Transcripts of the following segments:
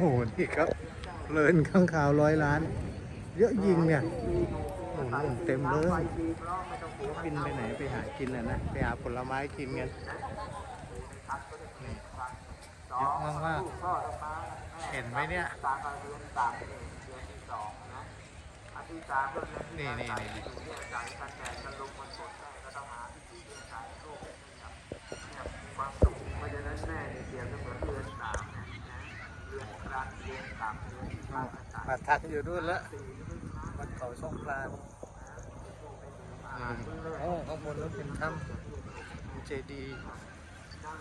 โหนี่ครับเพลินข้างข่าวร้อยล้าน เยอะยิงเนี่ยโอ้โหเต็มเลยบินไปไหนไปหากินอะนะไปหาผลไม้กินกันเยอะมากมากเห็นไหมเนี่ยนี่นี่นี่นี่ม มาทักอยู่นู่นแล้ววัดเขาช่องปลาโอ้ข้างบนนั้นเป็นถ้ำเจดี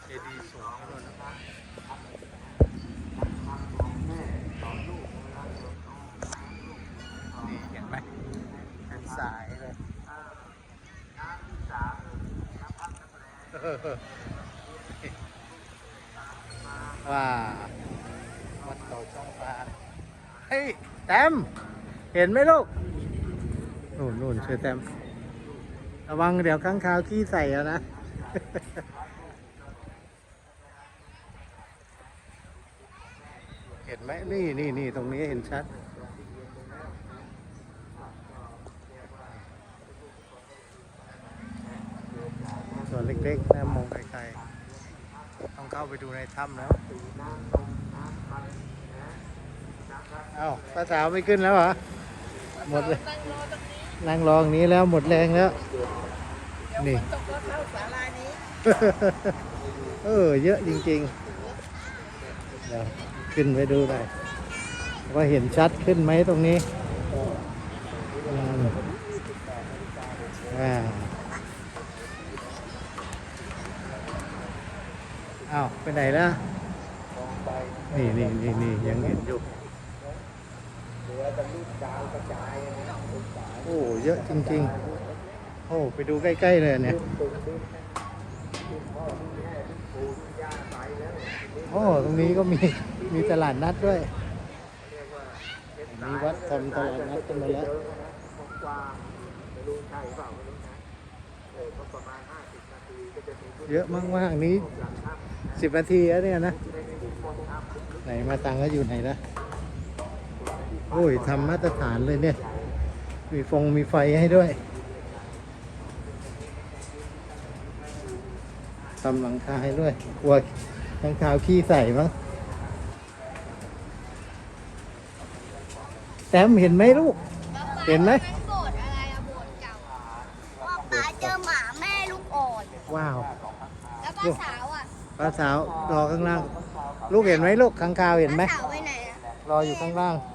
เจดีสูงนู่นนะนี่เห็นไหมเป็นสายเลยว้าวัดเขาช่องปลาเฮ้ย แตมเห็นไหมลูกนู่นนู่นเชื่อแตมระวังเดี๋ยวข้างคาวขี้ใส่เอานะเห็นไหมนี่นี่นี่ตรงนี้เห็นชัด ส่วนเล็กๆนะมองไกลๆต้องเข้าไปดูในถ้ำแล้ว เอ้าป้าสาวไม่ขึ้นแล้วเหรอ หมดเลยนั่งรอตรงนี้แล้วหมดแรงแล้วนี่ตกก็เข้าศาลานี้เออ เยอะจริงๆ เดี๋ยวขึ้นไปดูหน่อยว่าเห็นชัดขึ้นไหมตรงนี้อืมอ่าอ้าว ไปไหนแล้ว นี่นี่นี่นี่ยังเห็นอยู่ โอ้เยอะจริงๆ โอ้ไปดูใกล้ๆเลยเนี่ยโอ้ตรงนี้ก็มีมีตลาดนัดด้วย มีวัดทำตลาดนัดกันมาแล้วเยอะมากๆนี้สิบนาทีแล้วเนี่ยนะ ไหนมาตังก็อยู่ไหนนะ โอ้ยทำมาตรฐานเลยเนี่ย มีฟงมีไฟให้ด้วยทำหลังคาให้ด้วยกลัวข้างคาวขี้ใส่มั้งแต้มเห็นไหมลูก เห็นไหมโบสถ์อะไรอะโบสถ์เก่าว่าป๋าเจอหมาแม่ลูกอ่อน ว้าว แล้วป้าสาวอะป้าสาวรอข้างล่าง ลูกเห็นไหมลูกข้างคาวเห็นไหมป้าสาวไปไหนอะรออยู่ข้างล่างไป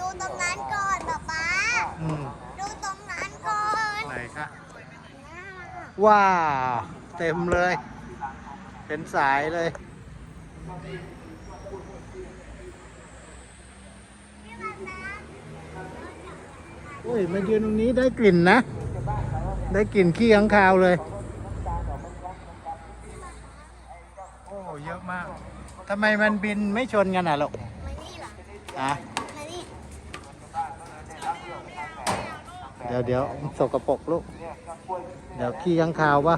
ดูตรงนั้นก่อนป๊าป๊าอืมดูตรงนั้นก่อนไหนคะว้าวเต็มเลย เป็นสายเลยโอ้ยมายืนตรงนี้ได้กลิ่นนะ ได้กลิ่นขี้ข้างคาวเลย โอ้ เยอะมากทำไมมันบินไม่ชนกันอะลูกมานี่เหรอ อะ มานี่ เดี๋ยวเดี๋ยวสกปรกลูก เดี๋ยวขี้ข้างคาวปะ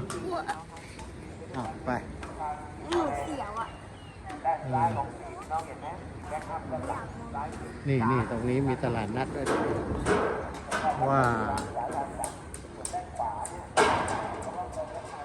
อะไปหนูเสียวอะอืมนี่นี่ตรงนี้มีตลาดนัดด้วยว้าว